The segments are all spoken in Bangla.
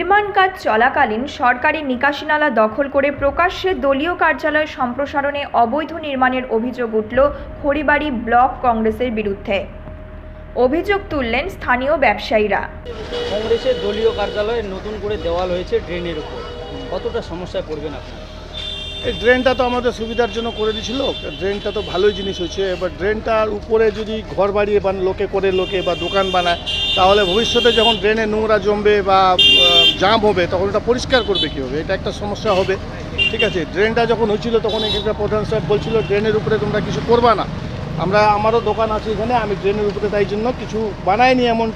নির্মাণ কাজ চলাকালীন সরকারি নিকাশি নালা দখল করে প্রকাশ্যে দলীয় কার্যালয় সম্প্রসারণে অবৈধ নির্মাণের অভিযোগ উঠল খড়িবাড়ি ব্লক কংগ্রেসের বিরুদ্ধে। অভিযোগ তুললেন স্থানীয় ব্যবসায়ীরা। কংগ্রেসের দলীয় কার্যালয়ে নতুন করে দেওয়াল হয়েছে ড্রেনের উপর। কতটা সমস্যায় পড়বেন আপনারা? এই ড্রেনটা তো আমাদের সুবিধার জন্য করে দিয়েছিল। ড্রেনটা তো ভালোই জিনিস হয়েছে। এবার ড্রেনটার উপরে যদি ঘর বাড়িয়ে বান লোকে করে, লোকে বা দোকান বানায়, তাহলে ভবিষ্যতে যখন ড্রেনে নোংরা জমবে বা জাম হবে, তখন ওটা পরিষ্কার করবে কী হবে এটা একটা সমস্যা হবে। ঠিক আছে? ড্রেনটা যখন হচ্ছিল তখন এখানকার প্রধান সাহেব বলছিল ড্রেনের উপরে তোমরা কিছু করবা না। আমরা, আমারও দোকান আছে এখানে, আমি ড্রেনের উপরে তাই জন্য কিছু বানাইনি এমন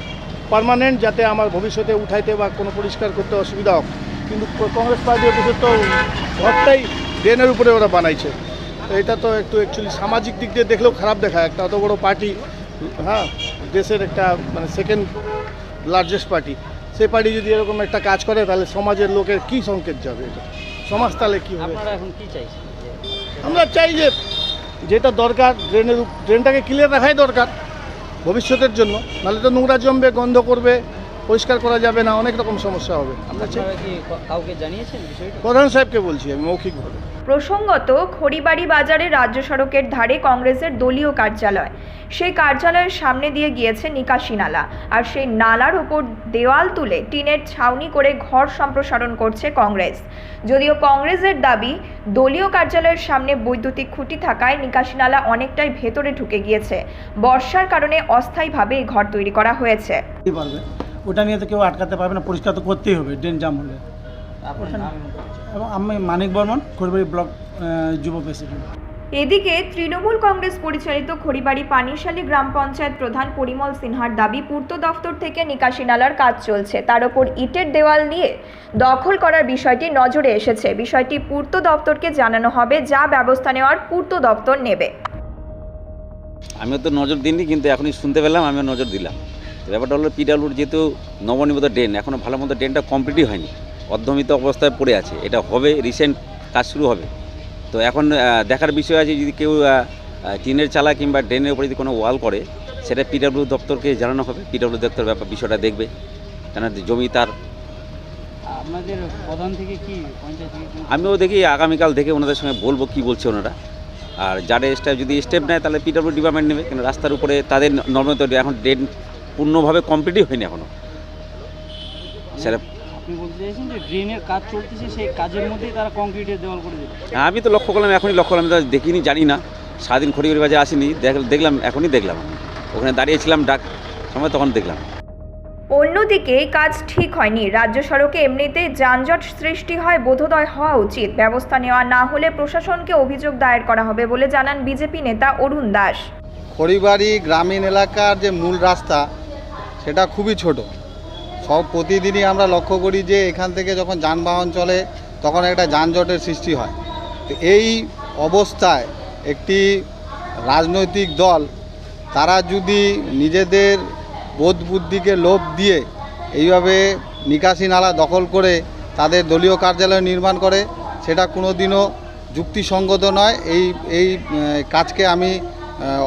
পার্মানেন্ট যাতে আমার ভবিষ্যতে উঠাইতে বা কোনো পরিষ্কার করতে অসুবিধা হোক। কিন্তু কংগ্রেস পার্টি অফিসের তো ঘরটাই ড্রেনের উপরে ওরা বানাইছে। তো এটা তো একটু অ্যাকচুয়ালি সামাজিক দিক দিয়ে দেখলেও খারাপ দেখায়। একটা অত বড় পার্টি হ্যাঁ দেশের একটা মানে সেকেন্ড লার্জেস্ট পার্টি সেই পার্টি যদি এরকম একটা কাজ করে তাহলে সমাজের লোকের কী সংকেত যাবে এটা? সমাজ তাহলে কী হবে? এখন কি চাইছেন? আমরা চাই যে যেটা দরকার ড্রেনের ড্রেনটাকে ক্লিয়ার রাখাই দরকার ভবিষ্যতের জন্য। নাহলে তো নোংরা জমবে গন্ধ করবে। পরিষ্কার করা যাবে না অনেক রকম সমস্যা হবে। আমরা চাই আপনারা কি ক- কাউকে জানিয়েছেন প্রধান সাহেবকে বলছি আমি মৌখিকভাবে। প্রসঙ্গত খড়িবাড়ি বাজারে রাজ্য সড়কের ধারে কংগ্রেসের দলীয় কার্যালয়। সেই কার্যালয়ের সামনে দিয়ে গিয়েছে নিকাশি নালা আর সেই নালার ওপর দেওয়াল তুলে টিনের ছাউনি করে ঘর সম্প্রসারণ করছে কংগ্রেস। যদিও কংগ্রেসের দাবি দলীয় কার্যালয়ের সামনে বৈদ্যুতিক খুঁটি থাকায় নিকাশি নালা অনেকটাই ভেতরে ঢুকে গিয়েছে। বর্ষার কারণে অস্থায়ীভাবে এই ঘর তৈরি করা হয়েছে। ওটা নিয়ে তো কেউ আটকাতে পারবে না পরিষ্কার তো করতেই হবে ড্রেন জাম হলে। এবং আমি মানিক বর্মন খড়বাড়ি ব্লক যুব প্রেসিডেন্ট। এদিকে তৃণমূল কংগ্রেস পরিচালিত খড়িবাড়ি পানিশালী গ্রাম পঞ্চায়েত প্রধান পরিমল সিনহার দাবি পূর্ত দফতর থেকে নিকাশি নালার কাজ চলছে। তার ওপর ইটের দেওয়াল নিয়ে দখল করার বিষয়টি নজরে এসেছে। বিষয়টি পূর্ত দপ্তরকে জানানো হবে যা ব্যবস্থা নেওয়ার পূর্ত দপ্তর নেবে। আমিও তো নজর দিইনি কিন্তু এখনই শুনতে পেলাম আমিও নজর দিলাম। ব্যাপারটা হলো পিডাব্লিউর যেহেতু নবনির্মিত ড্রেন এখনও ভালো মতো ড্রেনটা কমপ্লিটই হয়নি। অর্ধমিত অবস্থায় পড়ে আছে। এটা হবে রিসেন্ট কাজ শুরু হবে। তো এখন দেখার বিষয় আছে যদি কেউ টিনের চালা কিংবা ড্রেনের উপরে যদি কোনো ওয়াল করে সেটা পিডাব্লিউ দপ্তরকে জানানো হবে। পিডাব্লিউ দপ্তর ব্যাপার বিষয়টা দেখবে। কেন জমি তার আপনাদের প্রধান থেকে কি আমিও দেখি আগামীকাল দেখে ওনাদের সঙ্গে বলব কি বলছে ওনারা। আর যারা স্টেপ যদি স্টেপ নেয় তাহলে পিডব্লিউ ডিপার্টমেন্ট নেবে। কিন্তু রাস্তার উপরে তাদের নর্মাল এখন ড্রেন পূর্ণভাবে কমপ্লিটই হয়নি এখনও সেটা আপনি বলতে চাইছেন যে ড্রেনের কাজ চলতেছে সেই কাজের মধ্যেই তারা কংক্রিটের দেওয়াল করে দেবে হ্যাঁ, আমি তো লক্ষ্য করলাম এখনই লক্ষ্য করলাম দেখিনি জানি না। সারাদিন খড়িগড়ি বাজে আসিনি দেখলাম এখনই দেখলাম আমি। ওখানে দাঁড়িয়েছিলাম ডাক সময় তখন দেখলাম। অন্যদিকে কাজ ঠিক হয়নি। রাজ্য সড়কে এমনিতে যানজট সৃষ্টি হয় বোধোদয় হওয়া উচিত। ব্যবস্থা নেওয়া না হলে প্রশাসনকে অভিযোগ দায়ের করা হবে বলে জানান বিজেপি নেতা অরুণ দাস। খড়িবাড়ি গ্রামীণ এলাকার যে মূল রাস্তা সেটা খুবই ছোট। সব প্রতিদিনই আমরা লক্ষ্য করি যে এখান থেকে যখন যানবাহন চলে, তখন একটা যানজটের সৃষ্টি হয়। তো এই অবস্থায় একটি রাজনৈতিক দল, তারা যদি নিজেদের বোধ বুদ্ধিকে লোভ দিয়ে এইভাবে নিকাশি নালা দখল করে তাদের দলীয় কার্যালয় নির্মাণ করে, সেটা কোনো দিনও যুক্তিসঙ্গত নয়। এই এই কাজকে আমি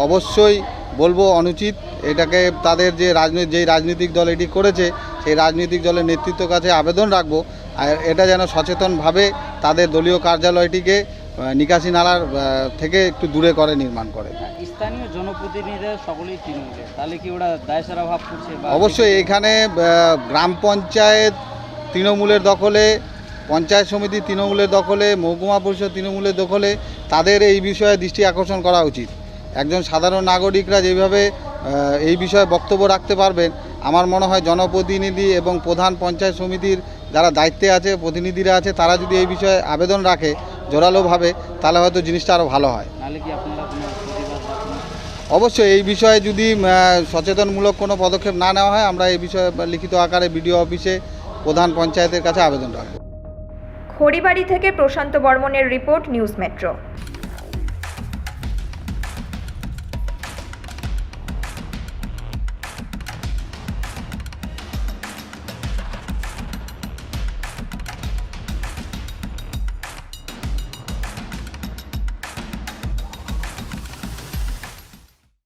অবশ্যই বলব অনুচিত এটাকে তাদের যে রাজনৈতিক যেই রাজনৈতিক দল এটি করেছে সেই রাজনৈতিক দলের নেতৃত্বের কাছে আবেদন রাখব। আর এটা যেন সচেতনভাবে তাদের দলীয় কার্যালয়টিকে নিকাশি নালার থেকে একটু দূরে করে নির্মাণ করে। স্থানীয় জনপ্রতিনিধিরা সকলেই তৃণমূলের তাহলে কি ওরা দায়সারা ভাব করছে অবশ্যই এখানে গ্রাম পঞ্চায়েত তৃণমূলের দখলে পঞ্চায়েত সমিতি তৃণমূলের দখলে মহকুমা পরিষদ তৃণমূলের দখলে তাদের এই বিষয়ে দৃষ্টি আকর্ষণ করা উচিত। একজন সাধারণ নাগরিকরা যেভাবে এই বিষয়ে বক্তব্য রাখতে পারবেন আমার মনে হয় জনপ্রতিনিধি এবং প্রধান পঞ্চায়েত সমিতির যারা দায়িত্বে আছে প্রতিনিধিরা আছে তারা যদি এই বিষয়ে আবেদন রাখে জোরালোভাবে তাহলে হয়তো জিনিসটা আরও ভালো হয়। অবশ্যই এই বিষয়ে যদি সচেতনমূলক কোনো পদক্ষেপ না নেওয়া হয় আমরা এই বিষয়ে লিখিত আকারে বিডিও অফিসে প্রধান পঞ্চায়েতের কাছে আবেদন রাখব। খড়িবাড়ি থেকে প্রশান্ত বর্মনের রিপোর্ট নিউজ মেট্রো।